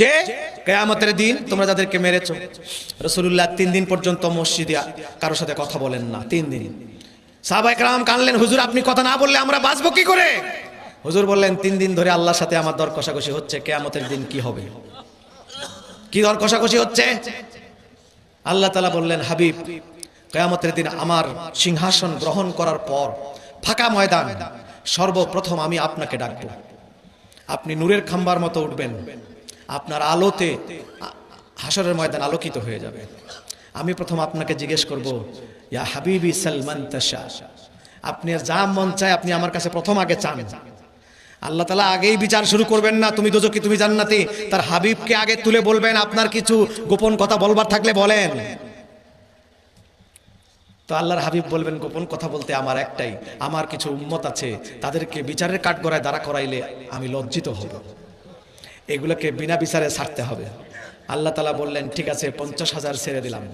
যে কেয়ামতের দিন তোমরা যাদেরকে মেরেছো রসুল্লাহ তিন দিন পর্যন্ত মসজিদে কারোর সাথে কথা বলেন না, তিন দিন। সাহাবা একরাম কানলেন, হুজুর, আপনি কথা না বললে আমরা বাঁচবো কি করে? হুজুর বললেন, তিন দিন ধরে আল্লাহর সাথে আমার দর কষাকষি হচ্ছে, কেয়ামতের দিন কি হবে? কি দর কষাকষি হচ্ছে? আল্লাহ তালা বললেন, হাবিব, কেয়ামতের দিন আমার সিংহাসন গ্রহণ করার পর ফাঁকা ময়দান, সর্বপ্রথম আমি আপনাকে ডাকবো। আপনি নূরের খাম্বার মতো উঠবেন আপনার আলোতে হাসরের ময়দান আলোকিত হয়ে যাবে। আমি প্রথম আপনাকে জিজ্ঞেস করব, ইয়া হাবিবি সালমান আপনি যা মন চায় আপনি আমার কাছে প্রথম আগে চান। আল্লাহ তালা আগেই বিচার শুরু করবেন না, তুমি দোজকি তুমি জান্নাতি? তার হাবিবকে আগে তুলে বলবেন, আপনার কিছু গোপন কথা বলবার থাকলে বলেন। তো আল্লাহর হাবিব বলবেন, গোপন কথা বলতে আমার একটাই, আমার কিছু উম্মত আছে, তাদেরকে বিচারের কাঠগড়ায় দাঁড়া করাইলে আমি লজ্জিত হব। এগুলোকে বিনা বিচারে ছাড়তে হবে। আল্লাহ তালা বললেন, ঠিক আছে, পঞ্চাশ হাজার ছেড়ে দিলাম।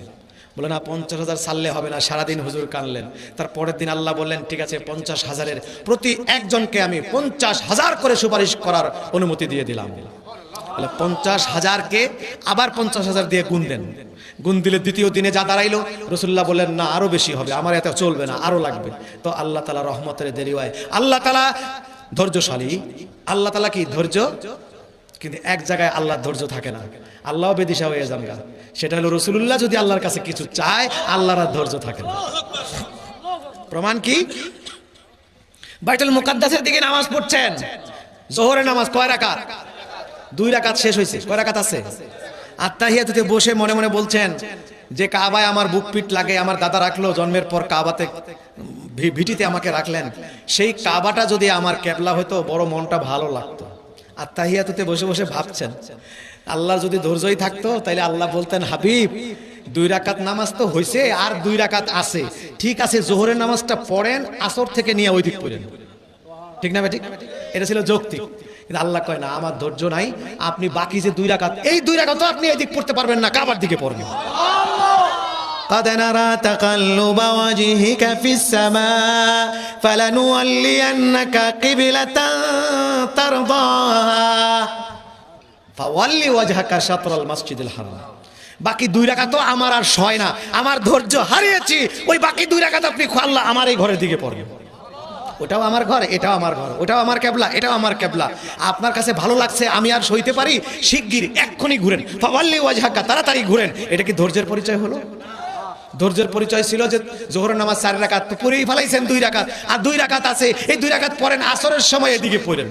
বলে, না, পঞ্চাশ হাজার ছাড়লে হবে না। সারাদিন হুজুর কানলেন তার পরের দিন আল্লাহ বললেন, ঠিক আছে, পঞ্চাশ হাজারের প্রতি একজনকে আমি পঞ্চাশ হাজার করে সুপারিশ করার অনুমতি দিয়ে দিলাম। পঞ্চাশ হাজারকে আবার পঞ্চাশ হাজার দিয়ে গুণ দেন। গুণ দিলে দ্বিতীয় দিনে যা দাঁড়াইলো রসুল্লাহ বললেন, না, আরও বেশি হবে, আমার এত চলবে না, আরও লাগবে। তো আল্লাহ তালা রহমতের দেরি হয় আল্লাহ তালা ধৈর্যশালী। আল্লাহ তালা কি ধৈর্য? কিন্তু এক জায়গায় আল্লাহর ধৈর্য থাকে না। আল্লাহ বেদিশা হয়ে যান গা। সেটা হলো রসুল্লাহ যদি আল্লাহর কাছে কিছু চায়, আল্লাহর আর ধৈর্য থাকে না। প্রমাণ কি? বাইতুল মুকাদ্দাসের দিকে নামাজ পড়ছেন। জোহরের নামাজ কয় রাকাত? দুই রাকাত শেষ হয়েছে। কয় রাকাত আছে? আত্মাহিয়াতে বসে মনে মনে বলছেন, যে কাবায় আমার বুক পিট লাগে, আমার দাদা রাখল, জন্মের পর কাবাতে ভিটিতে আমাকে রাখলেন। সেই কাবাটা যদি আমার ক্যাবলা হতো বড় মনটা ভালো লাগতো। আত্মাহিয়াতে বসে বসে ভাবছেন আল্লাহর যদি ধৈর্যই থাকতো তাইলে আল্লাহ বলতেন হাবিব দুই রাকাত নামাজ তো হয়েছে আর দুই রাকাত আছে ঠিক আছে জোহরের নামাজটা পড়েন আসর থেকে নিয়ে ওই দিক পড়েন ঠিক না ঠিক এটা ছিল যৌক্তিক কিন্তু আল্লাহ কয় না আমার ধৈর্য নাই আপনি বাকি যে দুই রাকাত এই দুই রাকাত তো আপনি এদিক পড়তে পারবেন না কাবার দিকে পড়বেন قد نرى تقلب وجهك في السماء فلنولينك قبلة ترضاها ফাওয়াল্লি ওয়াজহাকা শাতরাল মাসজিদুল হারাম বাকি দুই রাকাত তো আমার আর সয় না আমার ধৈর্য হারিয়েছি ওই বাকি দুই রাকাত আপনি আল্লাহ আমার এই ঘরের দিকে পড়বেন ওটাও আমার ঘর এটাও আমার ঘর ওটাও আমার ক্যাবলা এটাও আমার ক্যাবলা আপনার কাছে ভালো লাগছে আমি আর সইতে পারি শিগগির এক্ষুনি ঘুরেন ফাওয়াল্লি ওয়াজহাকা তাড়াতাড়ি ঘুরেন এটা কি ধৈর্যের পরিচয় হলো ধৈর্যের পরিচয় ছিল যে জোহরের নামাজ চার রাকাত পুরেই ফেলাইছেন দুই রাকাত। আর দুই রাকাত আছে, এই দুই রাকাত পড়েন আসরের সময় এদিকে পড়েন।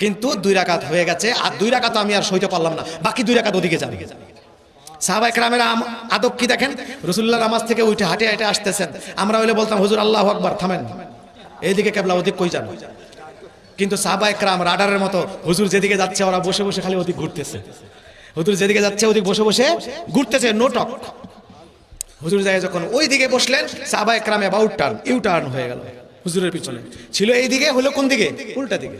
কিন্তু দুই রাকাত হয়ে গেছে, আর দুই রাকাত আমি আর সইতে পারলাম না, বাকি দুই রাকাত ওদিকে যাবে। সাহাবা একরামের আদব কি দেখেন? রসুল্লাহ নামাজ থেকে উঠে হাঁটে হাঁটে আসতেছেন। আমরা হইলে বলতাম, হুজুর, আল্লাহ আকবার, থামেন। এইদিকে কেবলা ওদিক কই যান? কিন্তু সাহাবা একরাম রাডারের মতো, হুজুর, যেদিকে যাচ্ছে, ওরা বসে বসে খালি ওদিক ঘুরতেছে। হুজুর, যেদিকে যাচ্ছে, ওদিক বসে বসে ঘুরতেছে। No talk. হুজুর যায় যখন ওই দিকে বসলেন সাবা একরামে অ্যাবাউট টার্ন ইউ টার্ন হয়ে গেল। হুজুরের পিছনে। ছিল এই দিকে হলো কোন দিকে? উল্টা দিকে।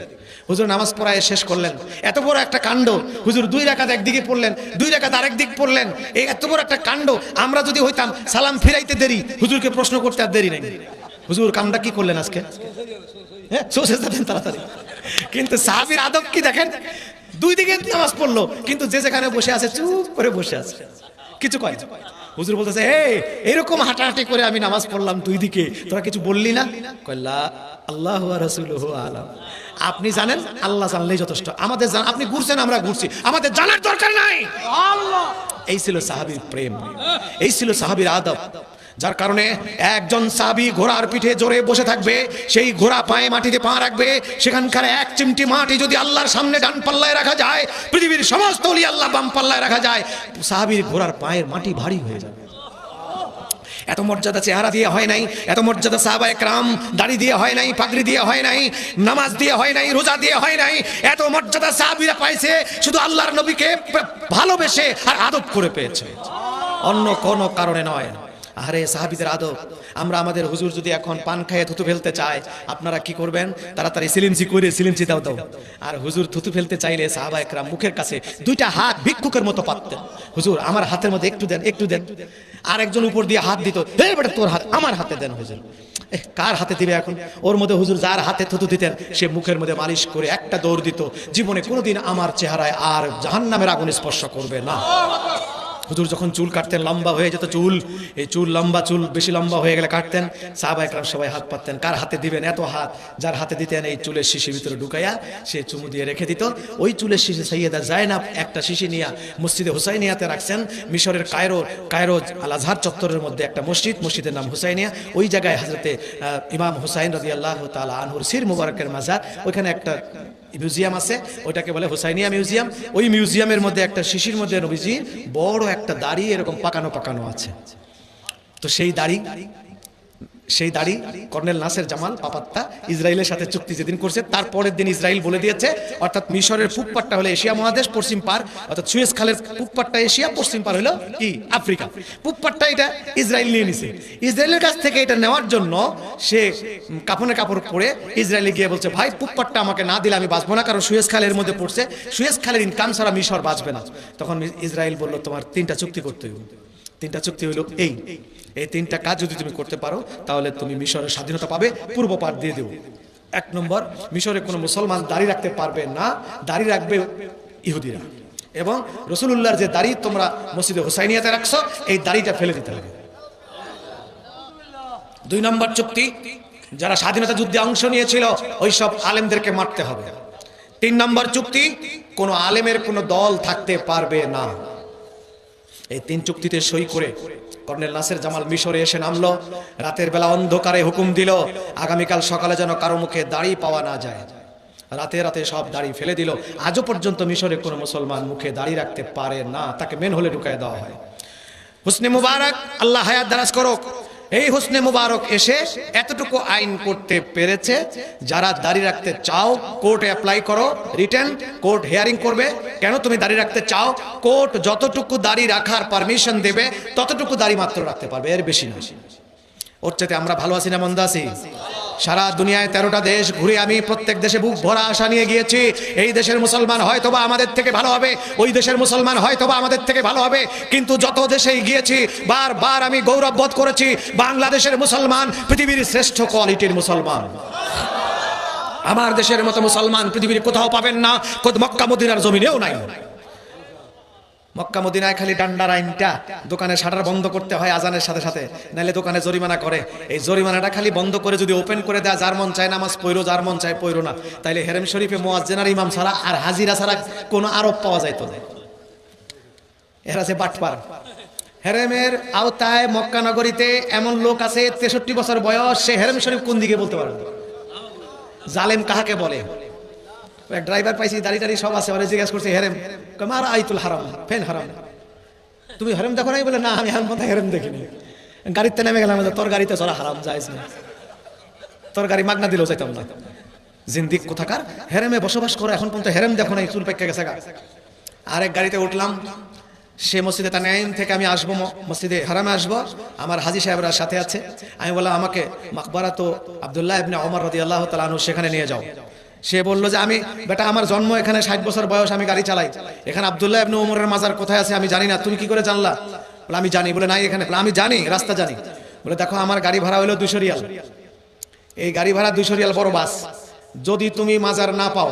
হুজুর নামাজ পড়ায় শেষ করলেন। এত বড় একটা কাণ্ড। হুজুর দুই রাকাত একদিকে পড়লেন, দুই রাকাত আরেক দিক পড়লেন। এই এত বড় একটা কাণ্ড। আমরা যদি হইতাম, সালাম ফিরাইতে দেরি। হুজুরকে প্রশ্ন করতে আর দেরি নেই। হুজুর, কামটা কি করলেন আজকে? হ্যাঁ সোসে যাবেন তাড়াতাড়ি। কিন্তু সাহাবির আদব কি দেখেন? দুই দিকে নামাজ পড়ল, কিন্তু যে যেখানে বসে আছে, চুপ করে বসে আছে। কিছু কয়। হুজুর বলতেছে হে এরকম হাঁটাহাঁটি করে আমি নামাজ পড়লাম দুই দিকে তোরা কিছু বললি না? কল্লা আল্লাহ রসুল আলাম। আপনি জানেন আল্লাহ জানলেই যথেষ্ট। আমাদের আপনি ঘুরছেন আমরা ঘুরছি। আমাদের জানার দরকার নাই। এই ছিল সাহাবীর প্রেম। এই ছিল সাহাবীর আদব। যার কারণে একজন সাবি ঘোড়ার পিঠে জোরে বসে থাকবে, সেই ঘোড়া পায়ে মাটিতে পা রাখবে, সেখানকার এক চিমটি মাটি যদি আল্লাহর সামনে ডান পাল্লায় রাখা যায়, পৃথিবীর সমস্ত অলি আল্লাহ বাম পাল্লায় রাখা যায় সাহাবির ঘোড়ার পায়ের মাটি ভারী হয়ে যাবে। এত মর্যাদা চেহারা দিয়ে হয় নাই, এত মর্যাদা সাহাবা একরাম দাড়ি দিয়ে হয় নাই, পাগড়ি দিয়ে হয় নাই, নামাজ দিয়ে হয় নাই, রোজা দিয়ে হয় নাই, এত মর্যাদা সাহাবিরা পাইছে, শুধু আল্লাহর নবীকে ভালোবেসে আর আদব করে পেয়েছে। অন্য কোনো কারণে নয় আরে সাহাবিদের আদব, আমরা আমাদের হুজুর যদি এখন পান খাইয়ে থুতু ফেলতে চায়, আপনারা কি করবেন? তাড়াতাড়ি সিলিমসি করে সিলিমসি দাও দাও। আর হুজুর থুতু ফেলতে চাইলে সাহাবা একরাম মুখের কাছে দুইটা হাত ভিক্ষুকের মতো পাততেন। হুজুর, আমার হাতের মধ্যে একটু দেন একটু দেন। আর একজন উপর দিয়ে হাত দিত হে বেটা, তোর হাত, আমার হাতে দেন হুজুর। কার হাতে দিবে এখন? ওর মধ্যে হুজুর যার হাতে থুতু দিতেন, সে মুখের মধ্যে মালিশ করে একটা দৌড় দিত। জীবনে কোনোদিন আমার চেহারায় আর জাহান্নামের আগুন স্পর্শ করবে না। হুজুর যখন চুল কাটতেন, লম্বা হয়ে যেত চুল। এই চুল লম্বা, চুল বেশি লম্বা হয়ে গেলে কাটতেন। সাহাবা একরাম সবাই হাত পাততেন। কার হাতে দিবেন? এত হাত। যার হাতে দিতেন এই চুলের শিশি ভিতরে ঢুকাইয়া সে চুমু দিয়ে রেখে দিত। ওই চুলের শিশি সৈয়দা জায়নাব একটা শিশি নিয়া মসজিদে হুসাইনিয়াতে রাখছেন। মিশরের কায়রো কায়রো আল আজহার চত্বরের মধ্যে একটা মসজিদ। মসজিদের নাম হুসাইনিয়া। ওই জায়গায় হাজরতে ইমাম হুসাইন রদি আল্লাহ তালা আনহুর সির মুবারকের মাজার। ওইখানে একটা মিউজিয়াম আছে, ওইটাকে বলে হুসাইনিয়া মিউজিয়াম। ওই মিউজিয়ামের মধ্যে একটা শিশির মধ্যে নবীজি বড় একটা দাড়ি এরকম পাকানো পাকানো আছে। তো সেই দাড়ি সেই দাড়ি কর্নেল নাসের জামাল, পাপাত্তা, ইসরায়েলের সাথে চুক্তি যেদিন করছে, তারপরের দিন ইসরায়েল বলে দিয়েছে, অর্থাৎ মিশরের পূব পাটটা হলো এশিয়া মহাদেশ, পশ্চিম পার, অর্থাৎ সুয়েজ খালের পূব পাটটা এশিয়া, পশ্চিম পার হলো কি? আফ্রিকা। পূব পাটটা এটা ইসরায়েল নিয়ে নিছে। ইসরায়েলের কাছ থেকে এটা নেওয়ার জন্য সে কাপড়ে কাপড় পরে ইসরায়েলে গিয়ে বলছে, ভাই পূব পাটটা আমাকে না দিলে আমি বাঁচবো না, কারণ সুয়েজ খালের মধ্যে পড়ছে। সুয়েজ খালের ইনকাম ছাড়া মিশর বাঁচবে না। তখন ইসরায়েল বলল, তোমার তিনটা চুক্তি করতে হবে। তিনটা চুক্তি হলো এই। এই তিনটা কাজ যদি তুমি করতে পারো, তাহলে তুমি মিশরের স্বাধীনতা পাবে, পূর্ব পার দিয়ে দেবো। এক নম্বর, মিশরে কোনো মুসলমান দাড়ি রাখতে পারবে না, দাড়ি রাখবে ইহুদিরা। এবং রসুলুল্লাহর যে দাড়ি তোমরা মসজিদে হুসাইনিয়াতে রাখছো, এই দাড়িটা ফেলে দিতে হবে। দুই নম্বর চুক্তি, যারা স্বাধীনতা যুদ্ধে অংশ নিয়েছিল ওই সব আলেমদেরকে মারতে হবে। তিন নম্বর চুক্তি, কোনো আলেমের কোনো দল থাকতে পারবে না। এই তিন চুক্তিতে সই করে কর্নেল নাসের জামাল মিশরে এসে নামলো। রাতের বেলা অন্ধকারে হুকুম দিল, আগামীকাল সকালে যেন কারও মুখে দাড়ি পাওয়া না যায়। রাতে রাতে সব দাড়ি ফেলে দিল। আজও পর্যন্ত মিশরে কোনো মুসলমান মুখে দাড়ি রাখতে পারে না, তাকে মেন হলে ঢুকায় দেওয়া হয়। হুসনে মুবারক, আল্লাহ হায়াত দারাজ করুক। এই হোসনে মুবারক এসে এতটুকু আইন করতে পেরেছে, যারা দাড়ি রাখতে চাও, কোর্টে অ্যাপ্লাই করো রিটার্ন কোর্ট হিয়ারিং করবে। কেন তুমি দাঁড়িয়ে রাখতে চাও? কোর্ট যতটুকু দাড়ি রাখার পারমিশন দেবে, ততটুকু দাড়ি মাত্র রাখতে পারবে, এর বেশি না ওর চাইতে আমরা ভালো আছি না মন্দ আছি? সারা দুনিয়ায় তেরোটা দেশ ঘুরে আমি প্রত্যেক দেশে বুক ভরা আশা নিয়ে গিয়েছি। এই দেশের মুসলমান হয়তোবা আমাদের থেকে ভালো হবে, ওই দেশের মুসলমান হয়তোবা আমাদের থেকে ভালো হবে, কিন্তু যত দেশেই গিয়েছি, বারবার আমি গৌরব বোধ করেছি, বাংলাদেশের মুসলমান পৃথিবীর শ্রেষ্ঠ কোয়ালিটির মুসলমান। আমার দেশের মতো মুসলমান পৃথিবীর কোথাও পাবেন না মক্কা মদিনার জমিনেও নাই। মক্কা মদিনায় খালি ডান্ডার আইনটা দোকানে শাটার বন্ধ করতে হয় আজানের সাথে সাথে নাহলে দোকানে জরিমানা করে। এই জরিমানাটা খালি বন্ধ করে যদি ওপেন করে দেয়, যার মন চায় নামাজ পৈরো যার মন চায় পৈরো না। তাইলে হেরেম শরীফে মোয়াজ্জেনার ইমাম ছাড়া আর হাজিরা ছাড়া কোনো আরোপ পাওয়া যাইতো না। এরা আছে বাটপার। হেরেমের আওতায় মক্কা নগরীতে এমন লোক আছে তেষট্টি বছর বয়স, সে হেরেম শরীফ কোন দিকে বলতে পারে জালেম কাহাকে বলে? ড্রাইভার পাইছি দাড়ি টাড়ি সব আছে অনেক জিজ্ঞেস করছে হেরেম কয়, মার আইতুল হারাম ফেন হারাম। তুমি হেরেম দেখো নাই? বলে না আমি এখন পর্যন্ত হেরেম দেখিনি। গাড়িতে নেমে গেলাম বলে, তোর গাড়িতে চলা হারাম যাইজ না। তোর গাড়ি মাগনা দিলেও চাইতাম না। জিন্দিক কোথাকার? হেরেমে বসবাস করে এখন পর্যন্ত হেরেম দেখো নাই চুল পেকে গেছে আরেক গাড়িতে উঠলাম সে মসজিদে তানাইম থেকে আমি আসব মসজিদে হারামে আসব। আমার হাজি সাহেবরা সাথে আছে। আমি বললাম আমাকে মাকবারা তো আবদুল্লাহ ইবনে রদি আল্লাহ তালু সেখানে নিয়ে যাও। সে বলল যে আমি, বেটা, আমার জন্ম এখানে ষাট বছর বয়স, আমি গাড়ি চালাই। এখানে আবদুল্লাহ ইবনে ওমরের মাজার কোথায় আছে আমি জানি না, তুমি কি করে জানলা? বলে, আমি জানি। বলে, নাই এখানে। আমি জানি, রাস্তা জানি। বলে, দেখো, আমার গাড়ি ভাড়া হলো দুশো রিয়াল। এই গাড়ি ভাড়া দুশো রিয়াল বড় বাস। যদি তুমি মাজার না পাও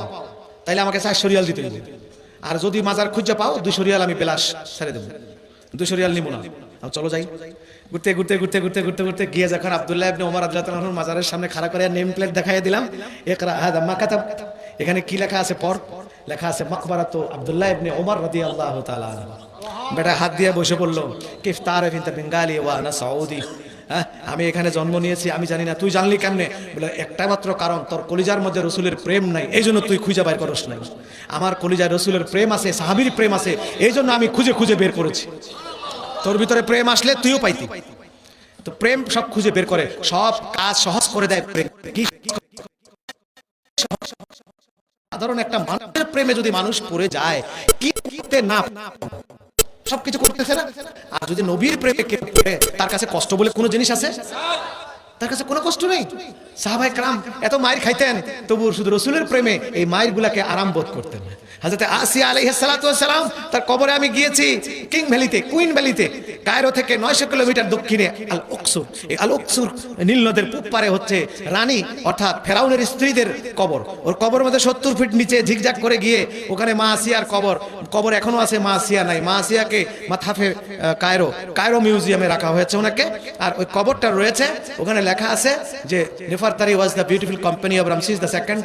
তাহলে আমাকে চারশো রিয়াল দিতে হবে। আর যদি মাজার খুঁজে পাও দুশো রিয়াল আমি বেলাস ছেড়ে দেবো। দুশো রিয়াল নিবো না। চলো যাই। ঘুরতে ঘুরতে ঘুরতে ঘুরতে ঘুরতে ঘুরতে গিয়ে যখন আবদুল্লাহ ইবনে ওমর আব্দুল্লাহ মাজারের সামনে খাড়া করে নেম প্লেট দেখাই দিলাম এখানে কি লেখা আছে? পর। লেখা আছে, মাকবারাতো আবদুল্লাহ ইবনে ওমর রাদিয়াল্লাহু তাআলা আনহু। বেটা হাত দিয়ে বসে পড়ল, কিফতার ফিনতা বেঙ্গালি ওয়া না সৌদি। হ্যাঁ আমি এখানে জন্ম নিয়েছি, আমি জানি না, তুই জানলি কেমনে? বলে, একটা মাত্র কারণ, তোর কলিজার মধ্যে রসুলের প্রেম নাই, এই জন্য তুই খুঁজে বের করস নাই। আমার কলিজার রসুলের প্রেম আছে, সাহাবির প্রেম আছে, এই জন্য আমি খুঁজে খুঁজে বের করেছি। তোর ভিতরে প্রেম আসলে তুইও পাইতি। তো প্রেম সব খুঁজে বের করে সব কাজ সহজ করে দেয় প্রেম। কি সাধারণ একটা মানুষের প্রেমে যদি মানুষ পড়ে যায় কি করতে না সবকিছু করতেছে না। আর যদি নবীর প্রেমে কেউ পড়ে, তার কাছে কষ্ট বলে কোনো জিনিস আছে? তার কাছে কোনো কষ্ট নেই। সাহাবাই ক্রাম এত মায়ের খাইতেন তবু শুধু রসুলের প্রেমে এই মায়ের গুলাকে আরাম বোধ করতেন হাজরতে আসিয়া আলাইহিসসালাম তার কবরে আমি গিয়েছি, কিং ভ্যালিতে, কুইন ভ্যালিতে, কায়রো থেকে নয়শো কিলোমিটার দক্ষিণে আল ওকসুর এই আল ওকসুর নীল নদের পূব পারে হচ্ছে রানী, অর্থাৎ ফেরাউনের স্ত্রীদের কবর। ওর কবর মধ্যে সত্তর ফিট নিচে ঝিকঝাক করে গিয়ে ওখানে মা আসিয়ার কবর। কবর এখনও আছে মা আসিয়া নাই। মা আসিয়াকে মাথাফে কায়রো কায়রো মিউজিয়ামে রাখা হয়েছে ওনাকে। আর ওই কবরটা রয়েছে, ওখানে লেখা আছে যে Nefertari was the beautiful company of Ramses the second,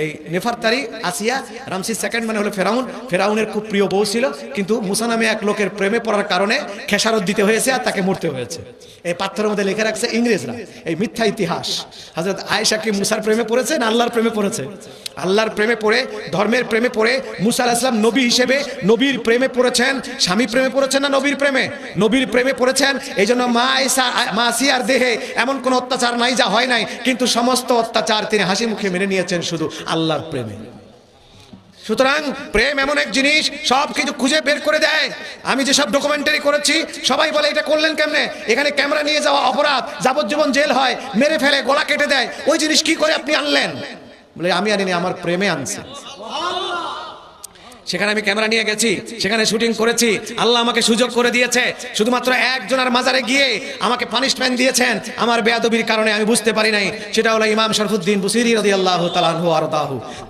এই নেফারতারি আসিয়া রামসিস সেকেন্ড মানে হলো ফেরাউন। ফেরাউনের খুব প্রিয় বউ ছিল, কিন্তু মুসা নামে এক লোকের প্রেমে পড়ার কারণে খেসারত দিতে হয়েছে আর তাকে মরতে হয়েছে। এই পাথরের মধ্যে লিখে রাখছে ইংরেজরা, এই মিথ্যা ইতিহাস। হজরত আয়েশা কি মুসার প্রেমে পড়েছে না আল্লাহর প্রেমে পড়েছে? আল্লাহর প্রেমে পড়ে, ধর্মের প্রেমে পড়ে, মুসা আলাইহিস সালাম নবী হিসেবে নবীর প্রেমে পড়েছেন, স্বামী প্রেমে পড়েছেন না নবীর প্রেমে? নবীর প্রেমে পড়েছেন এই জন্য মা আয়েশা, মা আসিয়ার দেহে এমন কোনো অত্যাচার নাই, যা হয় নাই, কিন্তু সমস্ত অত্যাচার তিনি হাসি মুখে মেনে নিয়েছেন শুধু আল্লাহর প্রেমে। সুতরাং প্রেম এমন এক জিনিস, সব কিছু খুঁজে বের করে দেয়। আমি যেসব ডকুমেন্টারি করেছি, সবাই বলে, এটা করলেন কেমনে? এখানে ক্যামেরা নিয়ে যাওয়া অপরাধ, যাবজ্জীবন জেল হয়, মেরে ফেলে, গলা কেটে দেয়। ওই জিনিস কি করে আপনি আনলেন? বলে, আমি আনিনি, আমার প্রেমে আনছে। সেখানে আমি ক্যামেরা নিয়ে গেছি, সেখানে শুটিং করেছি, আল্লাহ আমাকে সুযোগ করে দিয়েছে। শুধুমাত্র একজনের মাজারে গিয়ে আমাকে পানিশমেন্ট দিয়েছেন। আমার বেয়াদবির কারণে আমি বুঝতে পারি নাই। সেটা হলো ইমাম শরফুদ্দিন বুসিরি রদি আল্লাহ তালাহু আর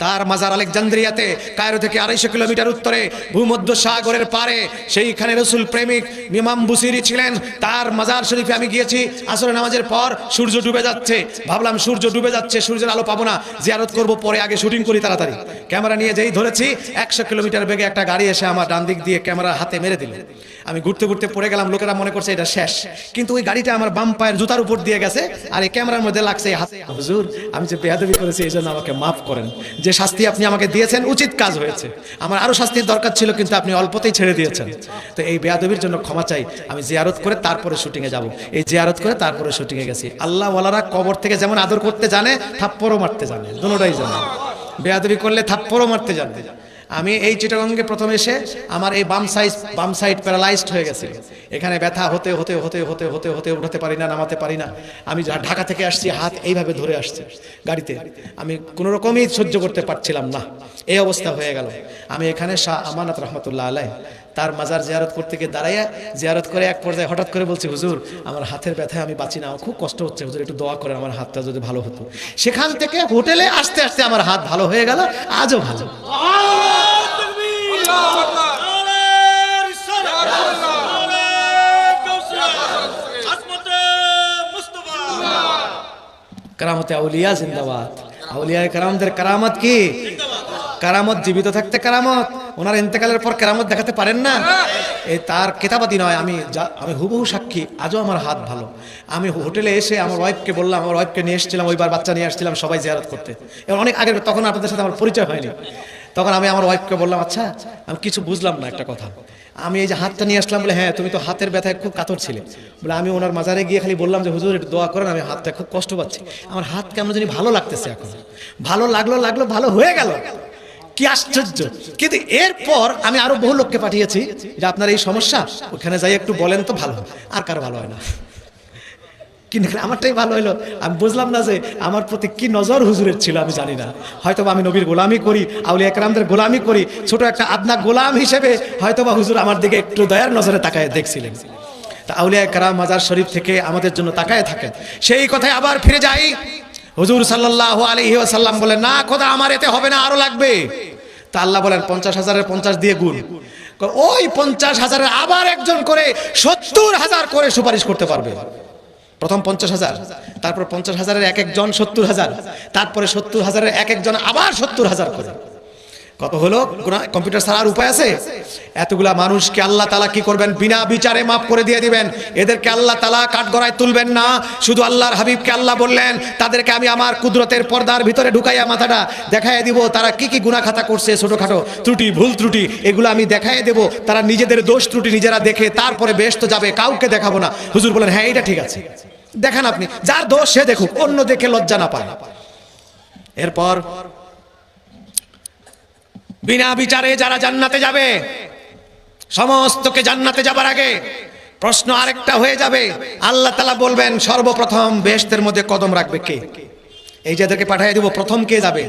তার মাজার আলেকজান্দ্রিয়াতে, কায়রো থেকে আড়াইশো কিলোমিটার উত্তরে, ভূমধ্য সাগরের পারে, সেইখানে রসুল প্রেমিক ইমাম বুসিরি ছিলেন। তার মাজার শরীফে আমি গিয়েছি। আসরে নামাজের পর সূর্য ডুবে যাচ্ছে। ভাবলাম সূর্য ডুবে যাচ্ছে, সূর্যের আলো পাবো না। জিয়ারত করব, পরে আগে শুটিং করি তাড়াতাড়ি। ক্যামেরা নিয়ে যেই ধরেছি, একশো কিলোমিটার বেগে একটা গাড়ি এসে আমার ডান দিক দিয়ে ক্যামেরা হাতে মেরে দিল। আমি ঘুরতে ঘুরতে পড়ে গেলাম, লোকেরা মনে করছে এটা শেষ। কিন্তু ওই গাড়িটা আমার বাম পায়ের জুতার উপর দিয়ে গেছে আর এই ক্যামেরার মধ্যে লাগছে হাতে। হুজুর, আমি যে বেয়াদবি করেছি এই জন্য আমাকে মাফ করেন। যে শাস্তি আপনি আমাকে দিয়েছেন, উচিত কাজ হয়েছে। আমার আরও শাস্তির দরকার ছিল, কিন্তু আপনি অল্পতেই ছেড়ে দিয়েছেন। তো এই বেয়াদবির জন্য ক্ষমা চাই। আমি জিয়ারত করে তারপরে শুটিংয়ে যাব। এই জিয়ারত করে তারপরে শুটিংয়ে গেছি। আল্লাহ ওয়ালারা কবর থেকে যেমন আদর করতে জানে, থাপ্পড়ও মারতে জানে। দুটোটাই জানে। বেয়াদবি করলে থাপ্পড়ও মারতে জানে। আমি এই চিটাগঙ্গে প্রথম এসে আমার এই বাম সাইজ বাম সাইড প্যারালাইজড হয়ে গেছে। এখানে ব্যথা হতে হতে হতে হতে হতে হতে, উঠাতে পারি না, নামাতে পারি না। আমি যা ঢাকা থেকে আসছি, হাত এইভাবে ধরে আসছে গাড়িতে। আমি কোনো রকমই সহ্য করতে পারছিলাম না। এই অবস্থা হয়ে গেল। আমি এখানে শাহ আমানত রহমতুল্লাহ আলাই তার মাজার জিয়ারত করতে গিয়ে দাঁড়াইয়া জিয়ারত করে এক পর্যায়ে হঠাৎ করে বলছি, হুজুর, আমার হাতের ব্যথায় আমি বাঁচি না, আমার খুব কষ্ট হচ্ছে। হুজুর, একটু দোয়া করেন, আমার হাতটা যদি ভালো হতো। সেখান থেকে হোটেলে আসতে আসতে আমার হাত ভালো হয়ে গেল, আজও ভালো। কারামতে আউলিয়া জিন্দাবাদ। আউলিয়া কারামদের কারামত কি? কারামত, জীবিত থাকতে কারামত। ওনার ইন্তেকালের পর কেরামত দেখাতে পারেন না। এই তার কেতাবাদি নয়, আমি আমি হুবহু সাক্ষী, আজও আমার হাত ভালো। আমি হোটেলে এসে আমার ওয়াইফকে বললাম, আমার ওয়াইফকে নিয়ে এসেছিলাম ওইবার বাচ্চা নিয়ে আসছিলাম সবাই জিয়ারত করতে। এবং অনেক আগের, তখন আপনাদের সাথে আমার পরিচয় হয়নি। তখন আমি আমার ওয়াইফকে বললাম আচ্ছা আমি কিছু বুঝলাম না একটা কথা। আমি এই যে হাতটা নিয়ে আসলাম, বলে হ্যাঁ তুমি তো হাতের ব্যথায় খুব কাতর ছিলে। বলে, আমি ওনার মাজারে গিয়ে খালি বললাম যে, হুজুর, একটু দোয়া করেন, আমি হাতটা খুব কষ্ট পাচ্ছি। আমার হাত কেমন জানি ভালো লাগতেছে এখন। ভালো লাগল লাগল, ভালো হয়ে গেল। কি আশ্চর্য? কিন্তু এরপর আমি আরও বহু লোককে পাঠিয়েছি যে, আপনার এই সমস্যা, ওখানে যাই একটু বলেন তো ভালো। আর কারও ভালো হয় না। কিন্তু আমারটাই ভালো হলো আমি বুঝলাম না যে, আমার প্রতি কি নজর হুজুরের ছিল, আমি জানি না। হয়তো আমি নবীর গোলামি করি, আউলিয়া একরামদের গোলামি করি, ছোট একটা আপনা গোলাম হিসেবে হয়তো বা হুজুর আমার দিকে একটু দয়ার নজরে তাকায় দেখছিলেন। তা আউলিয়া একরাম মাজার শরীফ থেকে আমাদের জন্য তাকায় থাকেন। সেই কথায় আবার ফিরে যাই। হুজুর সাল্লাহ আলহি সাল্লাম বলেন না, খোদা, আমার এতে হবে না, আরও লাগবে। তা আল্লাহ বলেন, পঞ্চাশ হাজারের পঞ্চাশ দিয়ে গুণ। ওই পঞ্চাশ হাজারের আবার একজন করে সত্তর হাজার করে সুপারিশ করতে পারবে। প্রথম পঞ্চাশ হাজার, তারপর পঞ্চাশ হাজারের এক একজন সত্তর হাজার, তারপরে সত্তর হাজারের এক একজন আবার সত্তর হাজার করে। কত হলো? কম্পিউটার ছাড়ার উপায় আছে? এতগুলা মানুষকে আল্লাহ তালা কি করবেন? বিনা বিচারে মাফ করে দিয়ে দিবেন। এদেরকে আল্লাহ তালা কাঠগড়ায় তুলবেন না। শুধু আল্লাহর হাবিবকে আল্লাহ বললেন, তাদেরকে আমি আমার কুদরতের পর্দার ভিতরে ঢুকাইয়া মাথাটা দেখাইয়া দিব। তারা কি কি গুনা খাতা করছে, ছোটখাটো ত্রুটি, ভুল ত্রুটি, এগুলো আমি দেখাইয়া দেব। তারা নিজেদের দোষ ত্রুটি নিজেরা দেখে তারপরে বেশ তো যাবে, কাউকে দেখাবো না। হুজুর বলেন হ্যাঁ এটা ঠিক আছে। দেখান আপনি। যার দোষ সে দেখুক, অন্য দেখে লজ্জা না পায়। এরপর বিনা বিচারে যারা জান্নাতে যাবে, সমস্তকে জান্নাতে যাবার আগে প্রশ্ন আরেকটা হয়ে যাবে। আল্লাহ তালা বলবেন, সর্বপ্রথম বেহেশতের মধ্যে কদম রাখবে কে? এই যাদেরকে পাঠিয়ে দিব, প্রথম কে যাবে?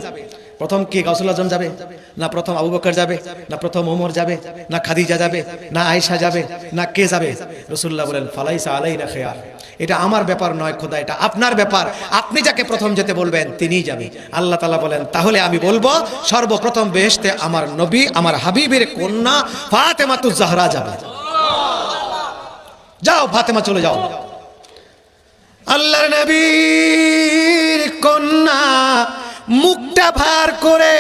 প্রথম কে গাউসুল আজম যাবে? না প্রথম আবু বকর যাবে? না প্রথম ওমর যাবে? না খাদিজা যাবে? না আয়েশা যাবে? না কে যাবে? রসুল্লাহ বলেন, ফালাইসা আলাইনা খেয়ার। এটা আমার ব্যাপার নয় খোদা, এটা আপনার ব্যাপার। আপনি যাকে প্রথম যেতে বলবেন, তিনিই যাবে। আল্লাহ তালা বলেন, তাহলে আমি বলব, সর্বপ্রথম বেহেশতে আমার নবী, আমার হাবিবের কন্যা ফাতেমাতু জাহরা যাবে। যাও, ফাতেমা চলে যাও। আল্লাহর নবীর কন্যা মুখটা ভার করে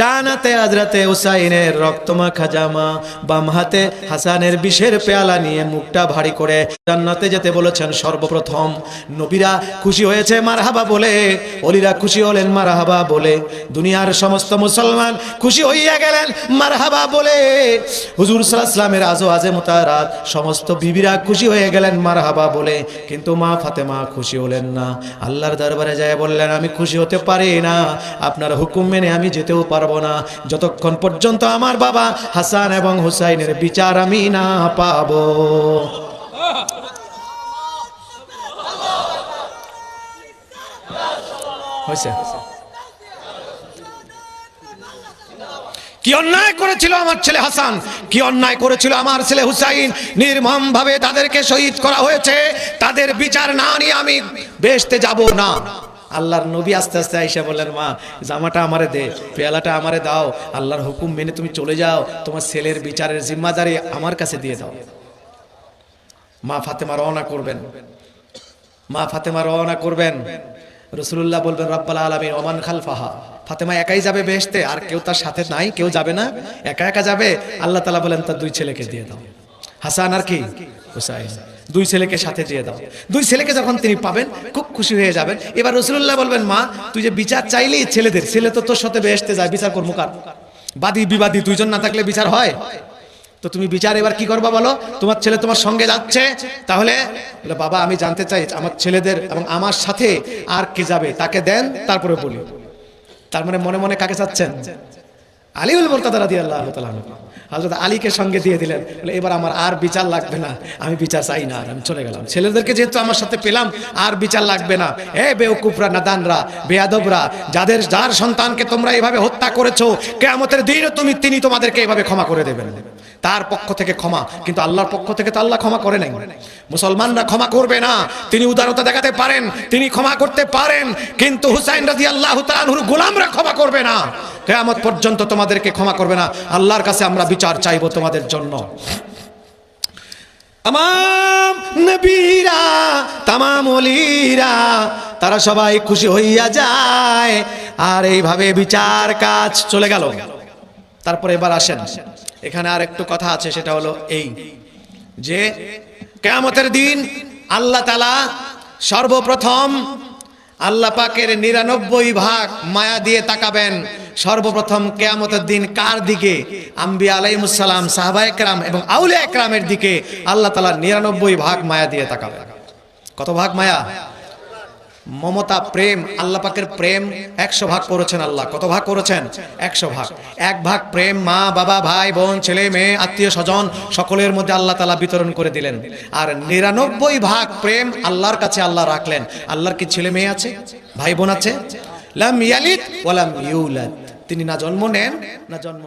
ডানাতে আজরাতে হুসাইনের রক্তমাখা জামা, বাম হাতে হাসানের বিষের পেয়ালা নিয়ে মুখটা ভারী করে জান্নাতে যেতে বলেছেন সর্বপ্রথম। নবীরা খুশি হয়েছে মারহাবা বলে, অলিরা খুশি হলেন মারহাবা বলে, দুনিয়ার সমস্ত মুসলমান খুশি হইয়া গেলেন মারহাবা বলে। হুজুর সাল্লামের আজো আজে মোতারাত সমস্ত বিবিরা খুশি হয়ে গেলেন মারহাবা বলে, কিন্তু মা ফাতেমা খুশি হলেন না। আল্লাহর দরবারে যায় বললেন, আমি খুশি হতে পারি না, আপনার হুকুম মেনে আমি যেতেও পারব না। যতক্ষণ পর্যন্ত আমার বাবা হাসান এবং হুসাইনের বিচার আমি না পাবো। কি অন্যায় করেছিল আমার ছেলে হাসান? কি অন্যায় করেছিল আমার ছেলে হুসাইন? নির্মম ভাবে তাদেরকে শহীদ করা হয়েছে। তাদের বিচার না নিয়ে আমি বেসতে যাব না। আল্লাহর নবী আস্তে আস্তে আইসা বললেন, মা, জামাটা আমারে দে, পেয়ালাটা আমারে দাও, আল্লাহর হুকুম মেনে তুমি চলে যাও, তোমার ছেলের বিচারের জিম্মাদারি আমার কাছে দিয়ে দাও। মা ফাতেমা রওনা করবেন। মা ফাতেমা রওনা করবেন। রসুল্লাহ বলবেন, রব্বাল আলমিন, ওমান খালফাহা। ফাতেমা একাই যাবে বেহেশতে, আর কেউ তার সাথে নাই, কেউ যাবে না, একা একা যাবে। আল্লাহ তালা বলেন, তার দুই ছেলেকে দিয়ে দাও। হাসান আর কি? হুসাইন। দুই ছেলেকে সাথে দিয়ে দাও। দুই ছেলেকে যখন তিনি পাবেন, খুব খুশি হয়ে যাবেন। এবার রসুল্লাহ বলবেন, মা, তুই যে বিচার চাইলি ছেলেদের, ছেলে তো তোর সাথে বেহেশতে যায়, বিচার করব কার? বাদী, বিবাদী দুইজন না থাকলে বিচার হয়? তো তুমি বিচার এবার কি করবা বলো? তোমার ছেলে তোমার সঙ্গে যাচ্ছে, তাহলে বাবা, আমি জানতে চাই, আমার ছেলেদের এবং আমার সাথে আর কে যাবে? তাকে দেন, তারপরে বলি। তার মানে মনে মনে কাকে চাচ্ছেন? আলিউল মোরতাদা রাদি আল্লাহ হজরত আলীকে সঙ্গে দিয়ে দিলেন। বলে, এবার আমার আর বিচার লাগবে না। আমি বিচার চাই না আর আমি চলে গেলাম। ছেলেদেরকে যেহেতু আমার সাথে পেলাম, আর বিচার লাগবে না। এ বেউকুফরা নাদানরা, বেয়াদবরা, যাদের, যার সন্তানকে তোমরা এভাবে হত্যা করেছ, কেয়ামতের দিনও তুমি, তিনি তোমাদেরকে এভাবে ক্ষমা করে দেবেন। তার পক্ষ থেকে ক্ষমা। কিন্তু আল্লাহর পক্ষ থেকে তো আল্লাহ ক্ষমা করে নাই। মুসলমানরা ক্ষমা করবে না। তিনি উদারতা দেখাতে পারেন, তিনি ক্ষমা করতে পারেন, কিন্তু হুসাইন রাজি আল্লাহ গোলামরা ক্ষমা করবে না। কেয়ামত পর্যন্ত তোমাদেরকে ক্ষমা করবে না। আল্লাহর কাছে আমরা বিচার চাইব তোমাদের জন্য। তামাম অলিরা তারা সবাই খুশি হইয়া যায়। আর এইভাবে বিচার কাজ চলে গেল। তারপরে এবার আসেন আসেন। এখানে আর একটু কথা আছে, সেটা হলো এই যে কেয়ামতের দিন আল্লাহ তালা সর্বপ্রথম আল্লাহ পাকের নিরানব্বই ভাগ মায়া দিয়ে তাকাবেন। সর্বপ্রথম কেয়ামতের দিন কার দিকে? আম্বি আলাইমুসালাম সাহাবা একরাম এবং আউলে একরামের দিকে আল্লাহ তালা নিরানব্বই ভাগ মায়া দিয়ে তাকাবেন। কত ভাগ মায়া? মমতা, প্রেম, আল্লাহ পাকের প্রেম, একশো ভাগ করেছেন আল্লাহ। কত ভাগ করেছেন? একশো ভাগ। এক ভাগ প্রেম, মা, বাবা, ভাই, বোন, ছেলে, মেয়ে, আত্মীয়, স্বজন, সকলের মধ্যে আল্লাহ তালা বিতরণ করে দিলেন। আর নিরানব্বই ভাগ প্রেম আল্লাহর কাছে আল্লাহ রাখলেন। আল্লাহর কি ছেলে মেয়ে আছে? ভাই বোন আছে? তিনি না জন্ম নেন, না জন্ম